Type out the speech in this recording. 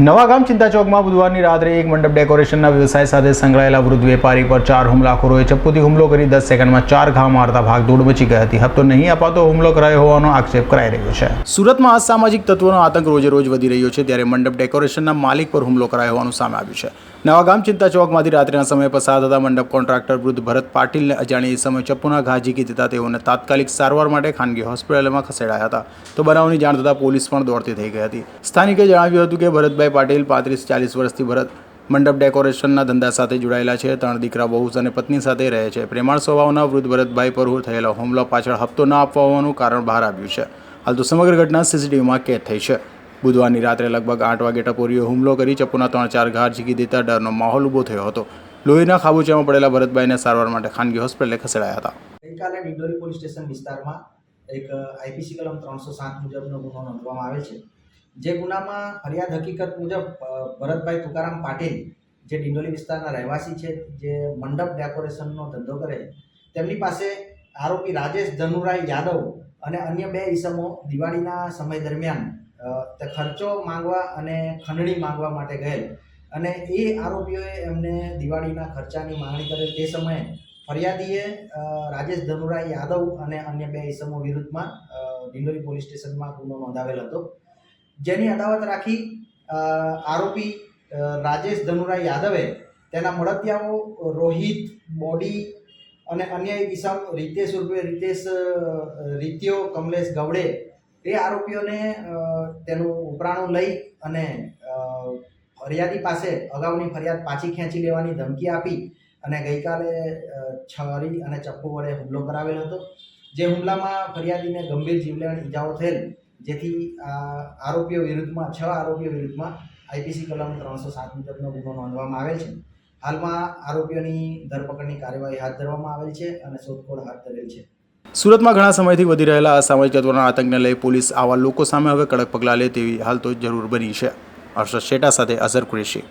નવાગામ ચિંતા ચોકમાં બુધવારની રાત્રે એક મંડપ ડેકોરેશનના વ્યવસાય સાથે સંકળાયેલા વૃદ્ધ વેપારી પર ચાર હુમલાખોરોએ ચપ્પુથી હુમલો કરી દસ સેકન્ડમાં ચાર ઘા મારતા ભાગદોડ મચી ગઈ હતી. હપ્તો નહીં અપાતો હુમલો કરાયો હોવાનો આક્ષેપ કરાઈ રહ્યો છે. સુરતમાં અસામાજિક તત્વોનો આતંક રોજે રોજ વધી રહ્યો છે ત્યારે મંડપ ડેકોરેશનના માલિક પર હુમલો કરાયો હોવાનું સામે આવ્યું છે. નવાગામ ચિંતા ચોકમાંથી રાત્રિના સમયે પસાર થતા મંડપ કોન્ટ્રાક્ટર વૃદ્ધ ભરત પાટીલને અજાણી સમય ચપ્પુના ઘા ઝીકી દેતા તેઓને તાત્કાલિક સારવાર માટે ખાનગી હોસ્પિટલમાં ખસેડાયા હતા. તો બનાવની જાણ થતાં પોલીસ પણ દોડતી થઈ ગઈ હતી. સ્થાનિકે જણાવ્યું હતું કે ભરતભાઈ પાટીલ પાંત્રીસ ચાલીસ વર્ષથી ભરત મંડપ ડેકોરેશનના ધંધા સાથે જોડાયેલા છે, ત્રણ દીકરા બહુ અને પત્ની સાથે રહે છે. પ્રેમાળ સ્વભાવના વૃદ્ધ ભરતભાઈ પર થયેલો હુમલો પાછળ હપ્તો ન આપવા હોવાનું કારણ બહાર આવ્યું છે. હાલ તો સમગ્ર ઘટના સીસીટીવીમાં કેદ થઈ છે. બુધવારની રાત્રે લગભગ આઠ વાગે ટપોરીઓ હુમલો કરી ચપ્પુના ત્રણ ચાર ઘાર ઝીકી દેતા ડરનો માહોલ ઊભો થયો હતો. લોહીના ખાબોચિયામાં પડેલા ભરતભાઈને સારવાર માટે ખાનગી હોસ્પિટલે ખસેડાયા હતા. ગઈકાલે ડિંડોરી પોલીસ સ્ટેશન વિસ્તારમાં એક આઈપીસી કલમ ત્રણસો સાત મુજબનો ગુનો નોંધવામાં આવેલ છે. જે ગુનામાં ફરિયાદ હકીકત મુજબ ભરતભાઈ તુકારામ પાટીલ, જે ડિંડોલી વિસ્તારના રહેવાસી છે, જે મંડપ ડેકોરેશનનો ધંધો કરે, તેમની પાસે આરોપી રાજેશ ધનુરાય યાદવ અને અન્ય બે ઈસમો દિવાળીના સમય દરમિયાન તે ખર્ચો માંગવા અને ખંડણી માંગવા માટે ગયેલ. અને એ આરોપીઓએ એમને દિવાળીના ખર્ચાની માંગણી કરેલ તે સમયે ફરિયાદીએ રાજેશ ધનુરાય યાદવ અને અન્ય બે ઈસમો વિરુદ્ધમાં ડિંડોલી પોલીસ સ્ટેશનમાં ગુનો નોંધાવેલ હતો. જેની અદાવત રાખી આરોપી રાજેશ ધનુરાય યાદવે તેના મળતિયાઓ, રોહિત, બોડી અને અન્ય ઈસમ રીતેશ ઉર્ફે રીતેશ રીત્યો, કમલેશ ગવડે એ આરોપીઓને તેનું ઉપરાણું લઈ અને ફરિયાદી પાસે અગાઉની ફરિયાદ પાછી ખેંચી લેવાની ધમકી આપી અને ગઈકાલે છરી અને ચપ્પુ વડે હુમલો કરાવેલ હતો. જે હુમલામાં ફરિયાદીને ગંભીર જીવલેણ ઈજાઓ થયેલ જેથી આરોપીઓ વિરુદ્ધમાં, છ આરોપીઓ વિરુદ્ધમાં આઈપીસી કલમ ત્રણસો સાત મુજબનો ગુનો નોંધવામાં આવેલ છે. હાલમાં આરોપીઓની ધરપકડની કાર્યવાહી હાથ ધરવામાં આવેલ છે અને શોધખોળ હાથ ધરેલ છે. સુરતમાં ઘણા સમયથી વધી રહેલા અસામાજિક તત્વોના આતંકને લઈ પોલીસ આવા લોકો સામે હવે કડક પગલાં લે તેવી હાલ તો જરૂર બની છે. હર્ષદ શેટા સાથે અઝર કુરેશી.